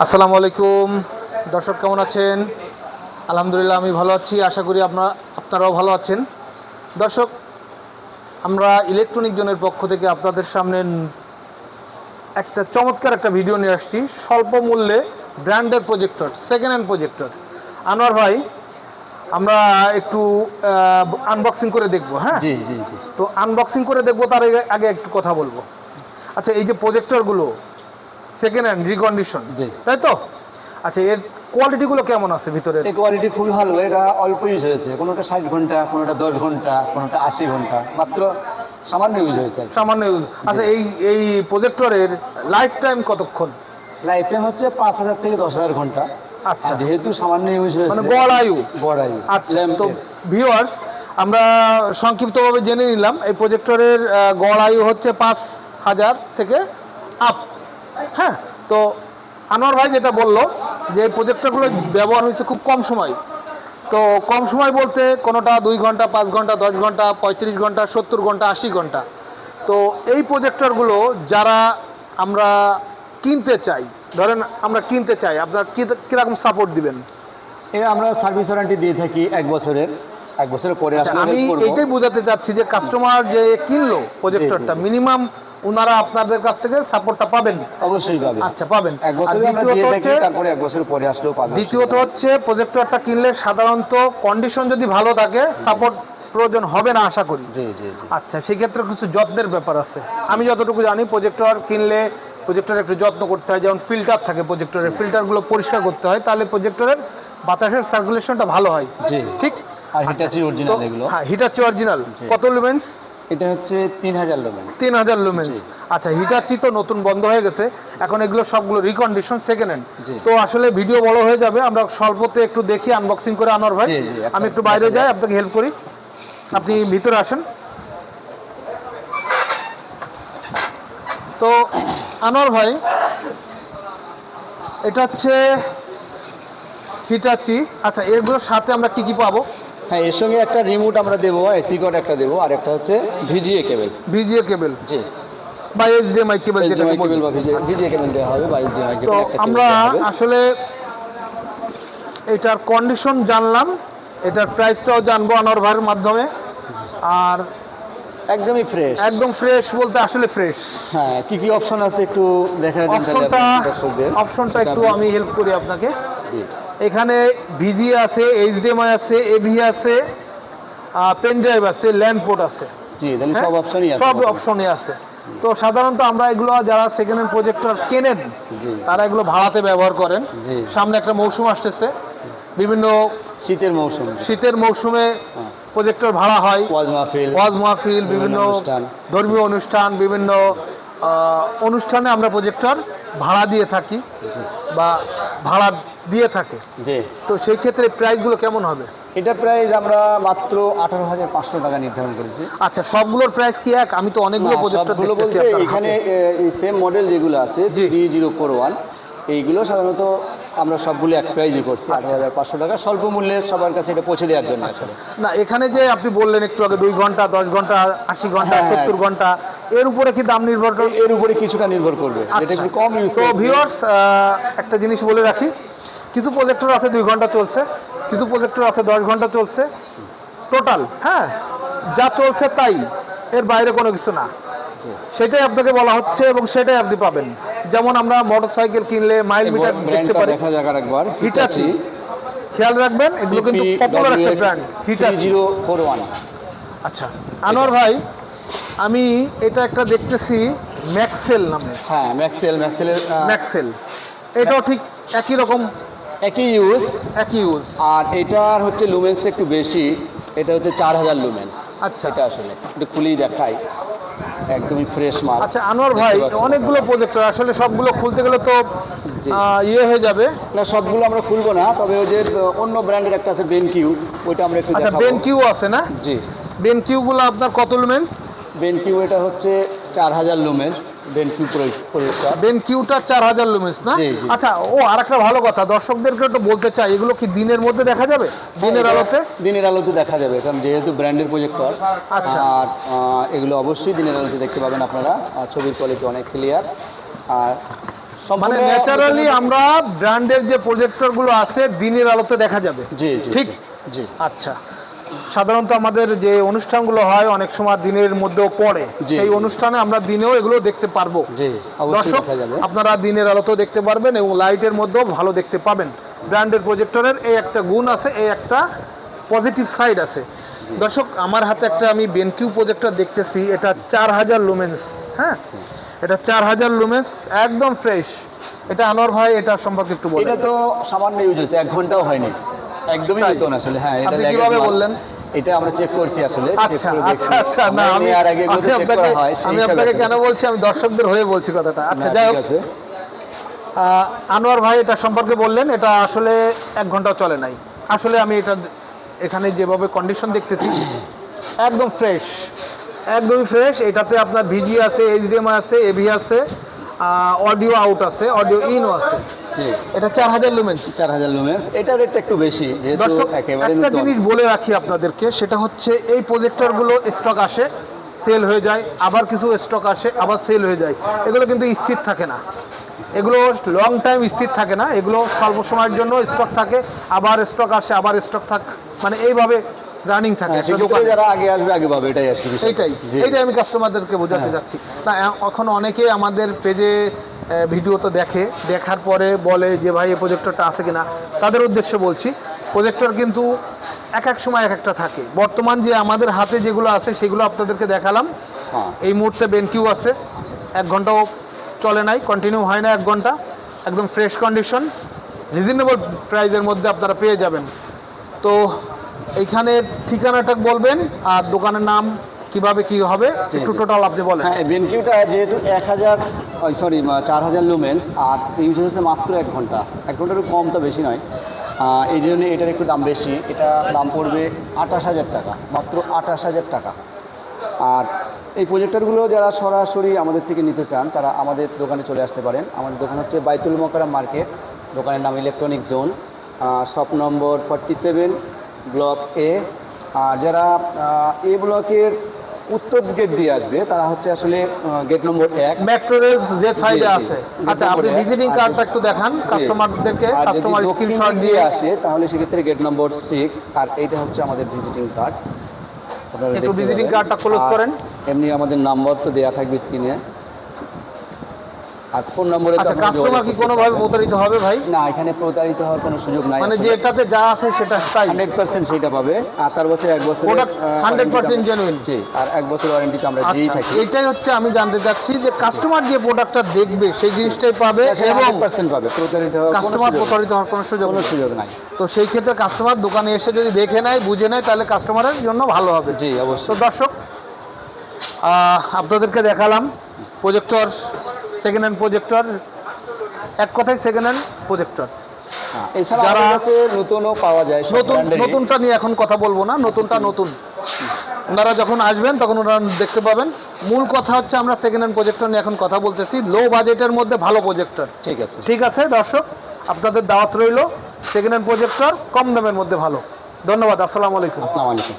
আসসালামু আলাইকুম। দর্শক কেমন আছেন? আলহামদুলিল্লাহ আমি ভালো আছি আশা করি আপনারা আপনারাও ভালো আছেন। দর্শক আমরা ইলেকট্রনিক জনের পক্ষ থেকে আপনাদের সামনে একটা চমৎকার একটা ভিডিও নিয়ে আসছি। স্বল্প মূল্যে ব্র্যান্ডের projector second hand projector. Anwar ভাই আমরা একটু আনবক্সিং করে দেখব হ্যাঁ? জি জি জি। তো আনবক্সিং করে দেখব তার আগে- আগে একটু কথা বলব। আচ্ছা এই যে প্রজেক্টরগুলো সেকেন্ড হ্যান্ড রিকন্ডিশন জি। তাই তো আচ্ছা এর কোয়ালিটিগুলো কেমন আছে ভিতরে এই কোয়ালিটি খুবই ভালো এটা অল্প ইউজ হয়েছে কোনোটা ষাট ঘণ্টা কোনোটা দশ ঘণ্টা কোনোটা আশি ঘণ্টা মাত্র সামান্য ইউজ হয়েছে সামান্য ইউজ আচ্ছা এই এই প্রজেক্টরের লাইফ টাইম কতক্ষণ? লাইফ টাইম হচ্ছে পাঁচ হাজার থেকে দশ হাজার ঘণ্টা। আচ্ছা। যেহেতু সামান্য ইউজ হয়েছে মানে গড় আয়ু গড় আয়ু আচ্ছা তো ভিউয়ার্স আমরা সংক্ষিপ্তভাবে জেনে নিলাম এই প্রজেক্টরের গড় আয়ু হচ্ছে পাঁচ হাজার থেকে আপ হ্যাঁ তো আনোয়ার ভাই যেটা বলল যে এই প্রজেক্টরগুলো ব্যবহার হয়েছে খুব কম সময়। তো কম সময় বলতে কোনোটা দুই ঘণ্টা পাঁচ ঘণ্টা দশ ঘণ্টা পঁয়ত্রিশ ঘণ্টা সত্তর ঘণ্টা আশি ঘণ্টা। তো এই প্রজেক্টরগুলো যারা আমরা কিনতে চাই ধরেন আমরা কিনতে চাই আপনার কী কীরকম সাপোর্ট দিবেন? এ আমরা সার্ভিস ওয়ারেন্টি দিয়ে থাকি এক বছরের এক বছরের পরে আচ্ছা, আমি। এইটাই বোঝাতে চাচ্ছি যে কাস্টমার যে কিনলো প্রজেক্টরটা মিনিমাম ওনারা আপনাদের কাছ থেকে সাপোর্টটা পাবেন। অবশ্যই পাবে আচ্ছা পাবেন। এক বছরে হচ্ছে তারপরে এক বছর পরে আসলেও পাবে দ্বিতীয়ত হচ্ছে প্রজেক্টরটা কিনলে সাধারণত কন্ডিশন যদি ভালো থাকে সাপোর্ট প্রয়োজন হবে না আশা করি। জি জি জি। আচ্ছা সেক্ষেত্রে কিছু যত্নের ব্যাপার আছে। আমি যতটুকু জানি প্রজেক্টর কিনলে প্রজেক্টরের একটু যত্ন করতে হয় যেমন ফিল্টার থাকে প্রজেক্টরের ফিল্টারগুলো পরিষ্কার করতে হয় তাহলে প্রজেক্টরের বাতাসের সার্কুলেশনটা ভালো হয়। ঠিক? আর হিটাচি অরিজিনাল এগুলো। হ্যাঁ হিটাচি অরিজিনাল কত লুমেন্স এটা হচ্ছে তিন হাজার লোমেন্স তিন হাজার লুমেন্স। আচ্ছা হিটাচি তো নতুন বন্ধ হয়ে গেছে। এখন এগুলো সবগুলো রিকন্ডিশন সেকেন্ড হ্যান্ড। তো আসলে ভিডিও বড় হয়ে যাবে। আমরা স্বল্পতে একটু দেখি আনবক্সিং করে আনোয়ার ভাই। আমি একটু বাইরে যাই আপনাকে হেল্প করি। আপনি ভিতরে আসেন। তো আনোয়ার ভাই এটা হচ্ছে হিটাচি আচ্ছা এগুলোর সাথে আমরা কি কি পাবো? হ্যাঁ এর সঙ্গে একটা রিমোট আমরা দেবো এসি কোড একটা দেবো আর একটা হচ্ছে ভিজিএ কেবল ভিজিএ কেবল জি। বা এইচডিএমআই কেবল যেটা কেবল বা ভিজিএ কেবল দেওয়া হবে বা কেবল একটা আমরা আসলে এটার কন্ডিশন জানলাম এটার প্রাইসটাও জানব আনোয়ার ভাইয়ের মাধ্যমে। আর একদমই ফ্রেশ একদম ফ্রেশ বলতে আসলে ফ্রেশ হ্যাঁ কি কি অপশন আছে একটু দেখা দিন অপশনটা অপশনটা একটু আমি হেল্প করি আপনাকে। জি। এখানে ভিজি আছে এইচডিএমআই আছে এভি আছে পেন ড্রাইভ আছে ল্যান্ড পোর্ট আছে। জি তাহলে হ্যাঁ? সব অপশনই আছে সব অপশনই আছে। তো সাধারণত আমরা এগুলো যারা সেকেন্ড হ্যান্ড প্রজেক্টর কেনেন তারা এগুলো ভাড়াতে ব্যবহার করেন। সামনে একটা মৌসুম আসতেছে। বিভিন্ন শীতের মৌসুম। শীতের মৌসুমে হ্যাঁ। প্রজেক্টর ভাড়া হয়। ওয়াজ মাহফিল বিভিন্ন ধর্মীয় অনুষ্ঠান বিভিন্ন অনুষ্ঠানে আমরা প্রজেক্টর ভাড়া দিয়ে থাকি বা ভাড়া দিয়ে থাকে। জি। তো সেই ক্ষেত্রে প্রাইসগুলো কেমন হবে? এটা প্রাইস আমরা মাত্র আঠারো হাজার পাঁচশো টাকা নির্ধারণ করেছি। আচ্ছা সবগুলোর প্রাইস কি এক? আমি তো অনেকগুলো সবগুলো বলতে এখানে এই সেম মডেল যেগুলো আছে। ডি জিরো ফোর ওয়ান এইগুলো সাধারণত আমরা সবগুলো এক প্রাইজই করছি আচ্ছা। আঠারো হাজার পাঁচশো টাকা। স্বল্প মূল্যে সবার কাছে এটা পৌঁছে দেওয়ার জন্য আসলে। না এখানে যে আপনি বললেন একটু আগে দুই ঘণ্টা দশ ঘণ্টা আশি ঘণ্টা হ্যাঁ, হ্যাঁ। সত্তর ঘণ্টা এর উপরে কি দাম নির্ভর করবে এর উপরে কিছুটা নির্ভর করবে। এটা একটু কম ইউজ আচ্ছা। তো ভিউয়ার্স একটা জিনিস বলে রাখি কিছু প্রজেক্টর আছে দুই ঘণ্টা চলছে কিছু প্রজেক্টর আছে দশ ঘণ্টা চলছে টোটাল হ্যাঁ যা চলছে তাই এর বাইরে কোনো কিছু না। সেটাই আপনাকে বলা হচ্ছে এবং সেটাই আপনি পাবেন। যেমন আমরা মোটরসাইকেল কিনলে মাইল মিটার দেখতে পারি। দেখা যাক আরেকবার হিটাচি খেয়াল রাখবেন এগুলো কিন্তু পপুলার একটা brand Hitachi zero four one আচ্ছা আনোয়ার ভাই আমি এটা একটা দেখতেছি ম্যাক্সেল নামে। হ্যাঁ ম্যাক্সেল ম্যাক্সেলের ম্যাক্সেল এটাও ঠিক একই রকম। একই ইউজ একই ইউজ আর এটার হচ্ছে লুমেন্সটা একটু বেশি। এটা হচ্ছে চার হাজার লুমেন্স আচ্ছা। এটা আসলে একটু খুলেই দেখাই। একদমই ফ্রেশ মাল। আচ্ছা আনোয়ার ভাই অনেকগুলো প্রজেক্টর আসলে সবগুলো খুলতে গেলে তো ইয়ে হয়ে যাবে। না সবগুলো আমরা খুলবো না তবে ওই যে অন্য ব্র্যান্ডের একটা আছে বেনকিউ ওইটা আমরা একটু আচ্ছা দেখাবো। বেন কিউ আছে না? জি। বেনকিউগুলো আপনার কত লুমেন্স বেনকিউ এটা হচ্ছে চার হাজার লুমেন্স বেনকিউ প্রয়োগটা বেন কিউটা চার হাজার লুমেন্স না। আচ্ছা ও আর একটা ভালো কথা দর্শকদেরকে একটু বলতে চাই এগুলো কি দিনের মধ্যে দেখা যাবে? দিনের আলোতে? দিনের আলোতে দেখা যাবে কারণ যেহেতু ব্র্যান্ডের প্রজেক্টর আচ্ছা। আর এগুলো অবশ্যই দিনের আলোতে দেখতে পাবেন আপনারা ছবির কোয়ালিটি অনেক ক্লিয়ার আর সম্পূর্ণ মানে ন্যাচারালি আমরা ব্র্যান্ডের যে প্রজেক্টরগুলো আছে দিনের আলোতে দেখা যাবে। জি ঠিক? জি। আচ্ছা। সাধারণত আমাদের যে অনুষ্ঠানগুলো হয় অনেক সময় দিনের মধ্যেও পড়ে। সেই অনুষ্ঠানে আমরা দিনেও এগুলো দেখতে পারব। দর্শক আপনারা দিনের আলোতেও দেখতে পারবেন এবং লাইটের মধ্যেও ভালো দেখতে পাবেন। ব্র্যান্ডের প্রজেক্টরের এই একটা গুণ আছে এই একটা পজিটিভ সাইড আছে। দর্শক আমার হাতে একটা আমি বেনকিউ প্রজেক্টর দেখতেছি এটা চার হাজার লুমেন্স হ্যাঁ? এটা চার হাজার লুমেন্স একদম ফ্রেশ এটা আনোয়ার ভাই এটা সম্পর্কে একটু বলেন। এটা তো সামান্য ইউজ হয়েছে এক ঘন্টাও হয়নি। একদমই? নতুন আসলে হ্যাঁ এটা কীভাবে বললেন? এটা আমরা চেক করছি আসলে আচ্ছা আচ্ছা আচ্ছা না আমি আর আগে আপনাকে করা হয়, আমি আপনাকে কেন বলছি? আমি দর্শকদের হয়ে বলছি কথাটা। আচ্ছা যাই হোক। আনোয়ার ভাই এটা সম্পর্কে বললেন এটা আসলে এক ঘন্টাও চলে নাই। আসলে আমি এটা এখানে যেভাবে কন্ডিশন দেখতেছি একদম ফ্রেশ একদমই ফ্রেশ এটাতে আপনার ভিজি আছে এইচডিএমআই আছে এভি আছে। অডিও আউট আছে অডিও ইনও আছে। এটা চার হাজার লুমেন্স চার হাজার লুমেন্স এটার রেটটা একটু বেশি যেহেতু একেবারে একটা জিনিস বলে রাখি আপনাদেরকে সেটা হচ্ছে এই প্রজেক্টরগুলো স্টক আসে সেল হয়ে যায় আবার কিছু স্টক আসে আবার সেল হয়ে যায়। এগুলো কিন্তু স্থির থাকে না। এগুলো লং টাইম স্থির থাকে না। এগুলো স্বল্প সময়ের জন্য স্টক থাকে আবার স্টক আসে আবার স্টক থাক মানে এইভাবে রানিং থাকে হ্যাঁ। যারা আগে আসবে আগে পাবে এটাই আসলে বিষয়। এইটাই আমি কাস্টমারদেরকে বোঝাতে হ্যাঁ। যাচ্ছি। এ- এখন অনেকে আমাদের পেজে ভিডিও তো দেখে দেখার পরে বলে যে ভাই এই প্রজেক্টরটা আছে কিনা? তাদের উদ্দেশ্যে বলছি প্রজেক্টর কিন্তু এক এক সময় এক একটা থাকে। বর্তমান যে আমাদের হাতে যেগুলো আছে সেগুলো আপনাদেরকে দেখালাম। হ্যাঁ। এই মুহূর্তে বেনকিউ আছে। এক ঘন্টাও চলে নাই কন্টিনিউ হয় না এক ঘণ্টা। একদম ফ্রেশ কন্ডিশন রিজনেবল প্রাইজের মধ্যে আপনারা পেয়ে যাবেন। তো এইখানে ঠিকানাটা বলবেন আর দোকানের নাম কীভাবে কি হবে? একটু। টোটাল আপনি বলেন। হ্যাঁ বেনকিউটা যেহেতু এক হাজার সরি চার হাজার লুমেন্স আর ইউজ হয়েছে মাত্র এক ঘণ্টা। এক ঘণ্টার কম তো বেশি নয়। এই জন্য এটার একটু দাম বেশি। এটা দাম পড়বে আঠাশ হাজার টাকা মাত্র আঠাশ হাজার টাকা। আর এই প্রজেক্টরগুলো যারা সরাসরি আমাদের থেকে নিতে চান তারা আমাদের দোকানে চলে আসতে পারেন। আমাদের দোকান হচ্ছে বাইতুল মকরাম মার্কেট। দোকানের নাম electronic zone shop number forty seven block A. আর যারা এ ব্লকের উত্তর গেট দিয়ে আসবে তারা হচ্ছে আসলে গেট নম্বর এক। মেট্রো রেল যে সাইডে। আছে। আচ্ছা আপনি ভিজিটিং কার্ডটা একটু দেখান কাস্টমারদেরকে কাস্টমার স্ক্রিনশট দিয়ে। আসে তাহলে সেক্ষেত্রে গেট নম্বর সিক্স আর এইটা হচ্ছে আমাদের ভিজিটিং কার্ড আপনারা একটু দেখতে কার্ডটা আর করেন। এমনি আমাদের নাম্বার তো দেয়া থাকবে স্ক্রিনে আর ফোন নম্বরে আচ্ছা কাস্টমার কি কোনোভাবে প্রতারিত হবে ভাই? না এখানে প্রতারিত হওয়ার কোনো সুযোগ নাই। মানে যেটাতে যা আছে সেটা তাই? হান্ড্রেড পার্সেন্ট সেটা পাবে। আর তার বছর এক বছর Product 100% genuine। জি আর এক বছর ওয়ারেন্টিতে আমরা দিয়েই আচ্ছা থাকি। এটাই হচ্ছে আমি জানতে চাচ্ছি যে কাস্টমার যে প্রোডাক্টটা দেখবে সেই জিনিসটাই পাবে এবং পার্সেন্ট পাবে। প্রতারিত হওয়ার কাস্টমার প্রতারিত হওয়ার কোনো সুযোগ কোনো সুযোগ নাই। তো সেই ক্ষেত্রে কাস্টমার দোকানে এসে যদি দেখে নেয় বুঝে নেয় তাহলে কাস্টমারের জন্য ভালো হবে। জি তো অবশ্যই দর্শক আহ, আপনাদেরকে দেখালাম প্রজেক্টর সেকেন্ড হ্যান্ড প্রজেক্টর এক কথায় সেকেন্ড হ্যান্ড প্রজেক্টর যারা- কাছে নতুনও পাওয়া যায় নতুন নতুনটা নিয়ে এখন কথা বলব না নতুনটা নতুন। ওনারা যখন আসবেন তখন ওনারা দেখতে পাবেন। মূল কথা হচ্ছে আমরা সেকেন্ড হ্যান্ড প্রজেক্টর নিয়ে এখন কথা বলতেছি। লো বাজেটের মধ্যে ভালো প্রজেক্টর ঠিক আছে। ঠিক আছে দর্শক আপনাদের দাওয়াত রইল। সেকেন্ড হ্যান্ড প্রজেক্টর কম দামের মধ্যে ভালো। ধন্যবাদ আসসালামু আলাইকুম। আসসালামু আলাইকুম।